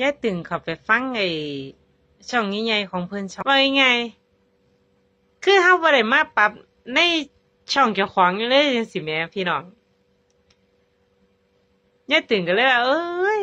ยายตึงเขาไปฟังไอ้ช่องใหญ่ๆของเพิ่นช่องว่าไงคือเฮาบ่ได้มาปรับในช่องเจ้าของอยู่เลยจังซี่แหมพี่น้องยายตึงก็เลยว่าเอ้ย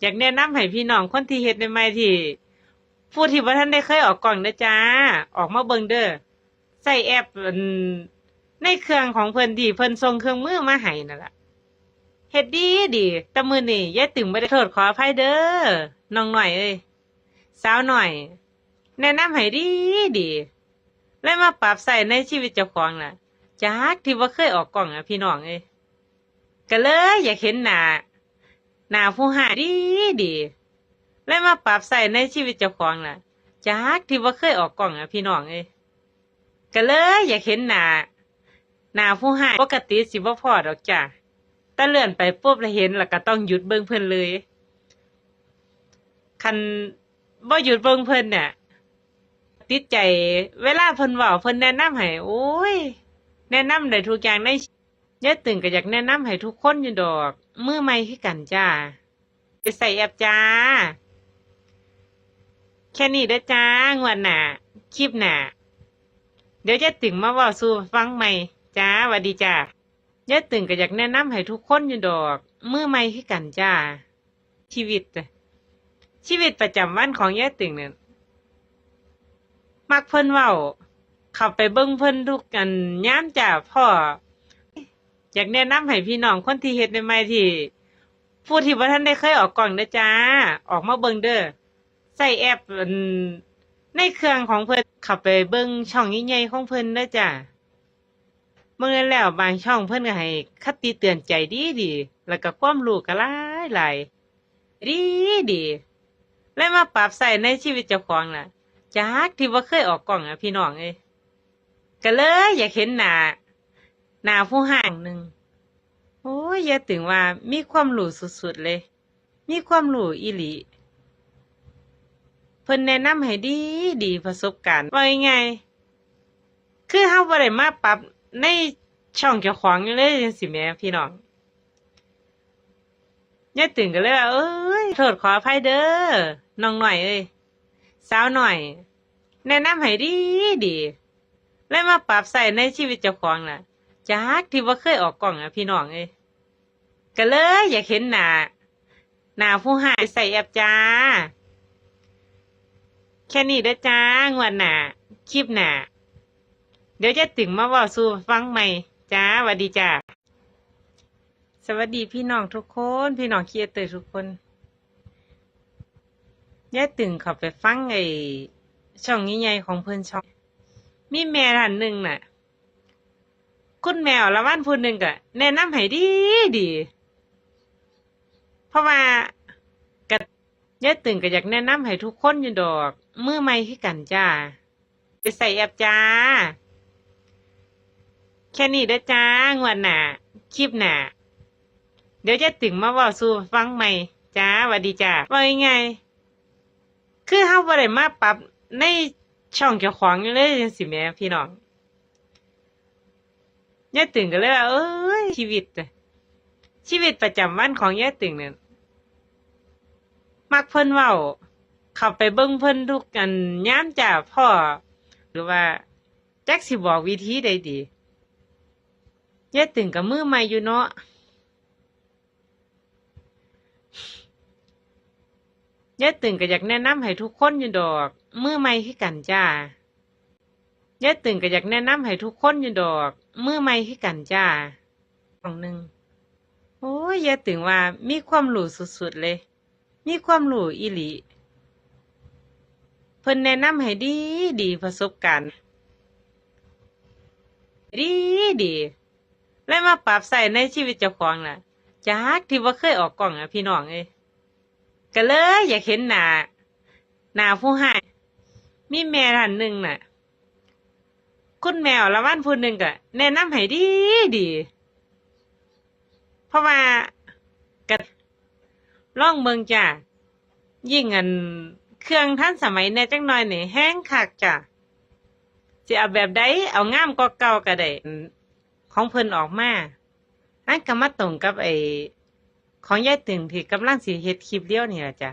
อยากแนะนำให้พี่น้องคนที่เฮ็ดใหม่ๆที่ผู้ที่บ่ทันได้เคยออกกล้องเด้อจ้า ออกมาเบิ่งเด้อใช้แอปในเครื่องของเพิ่นที่เพิ่นส่งเครื่องมือมาให้นั่นล่ะ เฮ็ดดีดีแต่มือนี้ยายตึงบ่ได้โทษขออภัยเด้อน้องหน่อยเอ้ยสาวหน่อย แนะนำให้ดีดีเลยมาปรับใส่ในชีวิตเจ้าของน่ะจากที่บ่าเคยออกกล้องอะพี่น้องเอ้ยก็เลย อยากเห็นหน้าหน้าผู้หาดีดีเลยมาปรับใส่ในชีวิตเจ้าของน่ะจากที่บ่าเคยออกกล้องอะพี่น้องเอ้ยก็เลย อยากเห็นหน้าหน้าผู้หาปกติสิบ่พอดอกจ้ะ แต่เลื่อนไปปุ๊บแล้วเห็นแล้วก็ต้องหยุดเบิ่งเพิ่นเลย คันบ่หยุดเบิ่งเพิ่นเนี่ยติดใจ เวลาเพิ่นเว้าเพิ่นแนะนำให้โอ้ย แนะนำได้ทุกอย่างในยายตึงก็อยากแนะนำให้ทุกคนอยู่ดอก มือใหม่คือกันจ้าไปใส่แอปจ้า แค่นี้เด้อจ้างวดหน้าคลิปหน้าเดี๋ยวยายตึงมาว้าสู่ฟังใหม่ จ้าหวัดดีจ้า ยายตึงก็อยากแนะนำให้ทุกคนอยู่ดอก มือใหม่คือกันจ้า ชีวิตจ้ะชีวิตประจำวันของยายตึงเนี่ยมักเพิ่นเว้าเข้าไปเบิ่งเพิ่นทุกกันยามจ้าพ่อ อยากแนะนำให้พี่น้องคนที่เฮ็ดใหม่ๆที่ผู้ที่บ่ทันได้เคยออกกล้องเด้อจ้า ออกมาเบิ่งเด้อใส่แอปในเครื่องของเพิ่นเข้าไปเบิ่งช่องใหญ่ๆของเพิ่นเด้อจ้า มื่อแล้วบางช่องเพิ่นก็ให้คติเตือนใจดีดี แล้วก็ความรู้ก็หลายหลายดีดี แล้วมาปรับใส่ในชีวิตเจ้าของน่ะจากที่บ่เคยออกกล้องอะพี่น้องเอ้ยก็เลยอยากเห็นหน้าหน้าผู้ห่างหนึ่งโอ้ยอย่าถึงว่ามีความรู้สุดๆเลย มีความรู้อีหลีเพิ่นแนะนำให้ดีดีประสบการณ์ว่ายังไงคือเฮาบ่ได้มาปรับ ในช่องเจ้าของอยู่เลยจังซี่แหมพี่น้องยายตึงก็เลยว่าเอ้ยโทษขออภัยเด้อน้องหน่อยเอ้ยสาวหน่อย แนะนำให้ดีดีเลยมาปรับใส่ในชีวิตเจ้าของน่ะจากที่บ่าเคยออกกล้องอะพี่น้องเอ้ยก็เลย อยากเห็นหน้าหน้าผู้หายใส่แอปจ้า แค่นี้เด้อจ้างวดหน้าคลิปหน้า เดี๋ยวจะตึงมาว่าสู่ฟังใหม่จ้าสวัสดีจ้าสวัสดีพี่น้องทุกคน พี่น้องเคียเตอร์ทุกคนยายตึงเขาไปฟังไอ้ช่องใหญ่ๆของเพิ่อนช่อง มีแม่ท่านหนึ่งน่ะ คุณแมวละวันผู้หนึ่งก็แนะนำให้ดีดี เพราะว่าก็ยายตึงก็อยากแนะนำให้ทุกคนอยู่ดอก มือใหม่คือกันจ้า ไปใส่แอปจ้า แค่นี้เด้อจ้างวดหนาคลิปหนาเดี๋ยวจะตึงมาว้าสู่ฟังใหม่จ้าหวัดดีจ้าว่ายังไง คือเฮาบ่ได้มาปรับในช่องเจ้าของเลยจังซี่แหมพี่น้องยายตึงก็เลยว่าเอ้ยชีวิต ชีวิตประจำวันของยายตึงเนี่ยมักเพิ่นเว้าเข้าไปเบิ่งเพิ่นทุกกันยามจ้าพ่อ หรือว่าแจักสิบอกวิธีใดดี ยายตึงกับมือใหม่อยู่เนาะยายตึงก็อยากแนะนำให้ทุกคนอยู่ดอก มือใหม่คือกันจ้ายายตึงก็อยากแนะนำให้ทุกคนอยู่ดอก มือใหม่คือกันจ้าของหนึ่งโอ้ยยายตึงว่ามีความรู้สุดๆเลย มีความรู้อีหลีเพิ่นแนะนำให้ดีดีประสบการณ์ดีดี แล้วมาปรับใส่ในชีวิตเจ้าของน่ะจากที่ว่าเคยออกกล้องอะพี่น้องเอ้ยก็เลย อยากเห็นหนาหนาผู้หายมีแม่ท่านหนึ่งน่ะ คุณแมวละวันผู้หนึ่งก็แนะนำให้ดีดี เพราะว่าก็ล่องเมืองจ้ะยิ่งอันเครื่องท่านสมัยในจังหน่อยนี่แห้งคักจ้ะสิเอาแบบใดเอางามก็เก่าก็ได้ ของเพิ่นออกมาอันก็มาตรงกับไอ้ของยายตึงที่กำลังสิเฮ็ดคลิปเดียวนี่ล่ะจ้ะ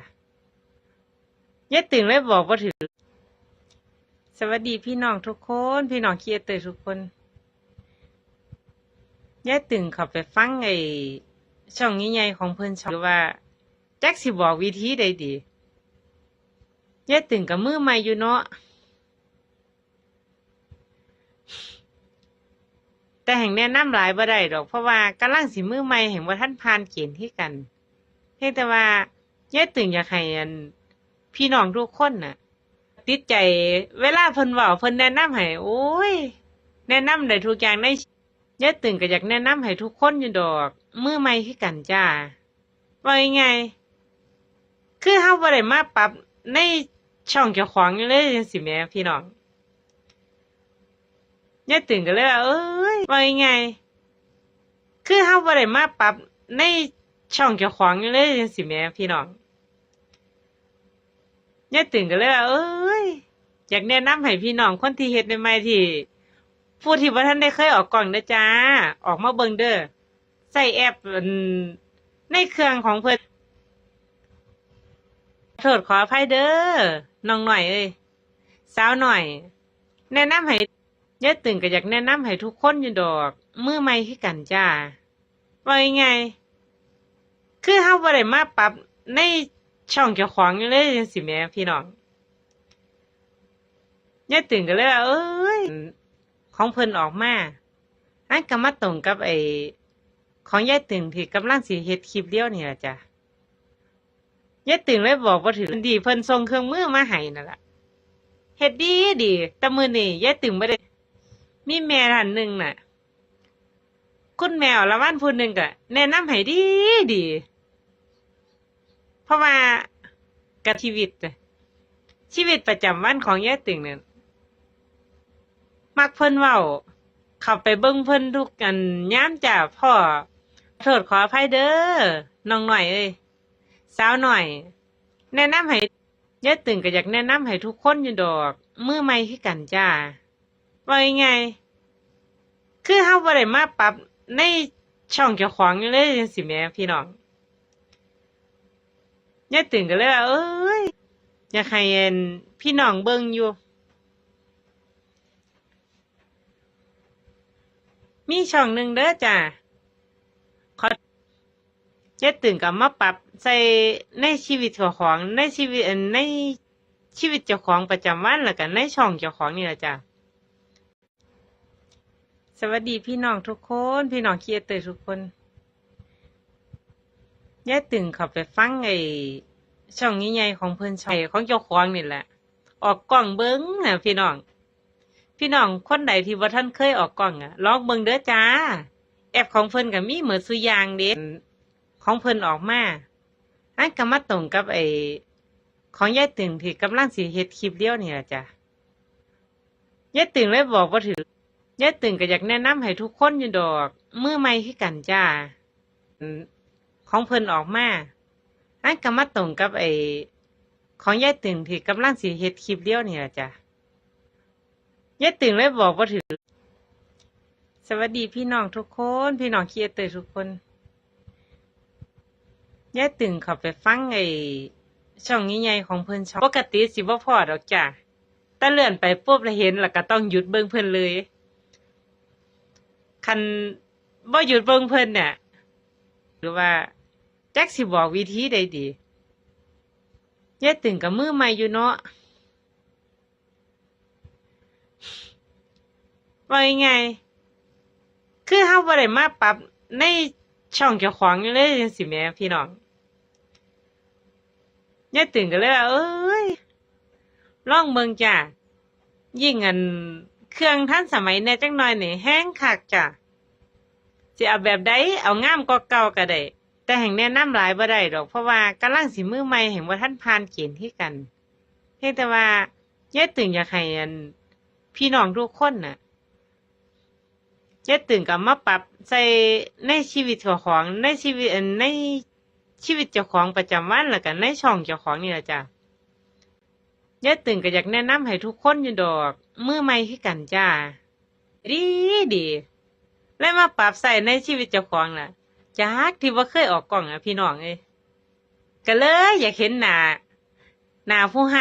ยายตึงเลยบอกว่าถือ สวัสดีพี่น้องทุกคน พี่น้องเคียเตอร์ทุกคนยายตึงข้าไปฟังไอ้ช่องใหญ่ๆของเพิ่นช่องว่าแจักสิบอกวิธีใดดียายตึงกับมือใหม่อยู่เนาะ แต่แห่งแนะนำหลายบ่ได้ดอก เพราะว่ากำลังสิมือใหม่แห่งว่าท่านผ่านเกณฑ์ที่กันเพียงแต่ว่ายายตึงอยากให้อันพี่น้องทุกคนน่ะ ติดใจเวลาเพิ่นเว้าเพิ่นแนะนำให้โอ้ย แนะนำได้ทุกอย่างในยายตึงก็อยากแนะนำให้ทุกคนอยู่ดอก มือใหม่คือกันจ้าว่ายังไง คือเฮาบ่ได้มาปรับในช่องเจ้าของอยู่เลยจังซี่แหมพี่น้อง ยายตึงก็เลยว่าเอ้ยว่ายังไง คือเฮาบ่ได้มาปรับในช่องเจ้าของอยู่เลยจังซี่แหมพี่น้องยายตึงก็เลยว่าเอ้ยอยากแนะนำให้พี่น้องคนที่เฮ็ดใหม่ๆที่ผู้ที่บ่ทันได้เคยออกกล่องเด้อจ้าออกมาเบิ่งเด้อใส่แอปในเครื่องของเพิ่นโทษขออภัยเด้อน้องหน่อยเอ้ยสาวหน่อย แนะนำให้ ยายตึงก็อยากแนะนำให้ทุกคนอยู่ดอก มือใหม่คือกันจ้าว่ายังไง คือเฮาบ่ได้มาปรับในช่องเจ้าของอยู่เลยจังซี่แหมพี่น้องยายตึงก็เลยว่าเอ้ย ของเพิ่นออกมาอันก็มาตรงกับไอ้ของยายตึงที่กำลังสิเฮ็ดคลิปเดียวนี่ล่ะจ้ะยายตึงเลยบอกว่าถือดีเพิ่นส่งเครื่องมือมาให้นั่นล่ะเฮ็ดดีดีแต่มื้อนี้ยายตึงบ่ได้ มีแม่ท่านหนึ่งน่ะ คุณแมวละวันผู้หนึ่งก็แนะนำให้ดีดี เพราะว่ากับชีวิตชีวิตประจำวันของยายตึงเนี่ยมักเพิ่นเว้าเข้าไปเบิ่งเพิ่นทุกกันยามจ้าพ่อโทษขออภัยเด้อน้องหน่อยเอ้ยสาวหน่อย แนะนำให้ยายตึงก็อยากแนะนำให้ทุกคนอยู่ดอก มือใหม่คือกันจ้า ว่ายังไงคือเฮาบ่ได้มาปรับในช่องเจ้าของอยู่เลยจังซี่แหมพี่น้องยายตึงก็เลยว่าเอ้ยอยากให้เอ็นพี่น้องเบิ่งอยู่ มีช่องหนึ่งเด้อจ้ะขอยายตึงก็มาปรับใส่ในชีวิตเจ้าของในชีวิตในชีวิตเจ้าของประจำวันแล้วก็ในช่องเจ้าของนี่แหละจ้ะ สวัสดีพี่น้องทุกคน พี่น้องเคียเตอร์ทุกคนยายตึงข้าไปฟังไอ้ช่องใหญ่ๆของเพิ่อนช่องของเจ้าของนี่แหละ ออกกล้องเบิ้งน่ะพี่น้อง พี่น้องคนใดที่บ่าท่านเคยออกกล้องอะลองเบิ่งเด้อจ้า แอปของเพิ่อนก็มีเหมือนสุยางเด็ของเพิ่อนออกมาอันก็มาตรงกับไอ้ของยายตึงที่กำลังสิเฮ็ดคลิปเดียวนี่ล่ะจ้ะยายตึงเลยบอกว่าถือ ยายตึงก็อยากแนะนำให้ทุกคนอยู่ดอก มือใหม่คือกันจ้า ของเพิ่นออกมาอันก็มาตรงกับไอ้ของยายตึงที่กำลังสิเฮ็ดคลิปเดียวนี่ล่ะจ้ะยายตึงเลยบอกว่าถือ สวัสดีพี่น้องทุกคน พี่น้องเคียเตอร์ทุกคนยายตึงเข้าไปฟังไอ้ช่องใหญ่ๆของเพิ่นช่องปกติสิบ่พอดอกจ้ะแต่เลื่อนไปปุ๊บแล้วเห็นแล้วก็ต้องหยุดเบิ่งเพิ่นเลย คันบ่หยุดเบิ่งเพิ่นเนี่ยหรือว่าแจักสิบอกวิธีใดดียายตึงกับมือใหม่อยู่เนาะว่ายังไง คือเฮาบ่ได้มาปรับในช่องเจ้าของอยู่เลยจังซี่แหมพี่น้องยายตึงก็เลยว่าเอ้ยลองเบิ่งจ้ะยิ่งอัน เครื่องทันสมัยแน่จังหน่อยนี่แห้งคักจ้ะสิเอาแบบใดเอางามกว่าเก่าก็ได้แต่แห่งแนะนำหลายบ่ได้ดอกเพราะว่ากำลังสิมือใหม่แห่งบ่าทันผ่านเกณฑ์ที่กันเพียงแต่ว่ายาตึงอยากให้อันพี่น้องทุกคนน่ะยาตึงก็มาปรับใส่ในชีวิตเจ้าของในชีวิตในชีวิตเจ้าของประจำวันแล้วก็ในช่องเจ้าของนี่ละจ้ะยาตึงก็อยากแนะนำให้ทุกคนอยู่ดอก มือใหม่คือกันจ้า ดีดีแล้วมาปรับใส่ในชีวิตเจ้าของน่ะจากที่ว่าเคยออกกล่องอะพี่น้องเอ้ยก็เลยอยากเห็นหน้าหน้าผู้หา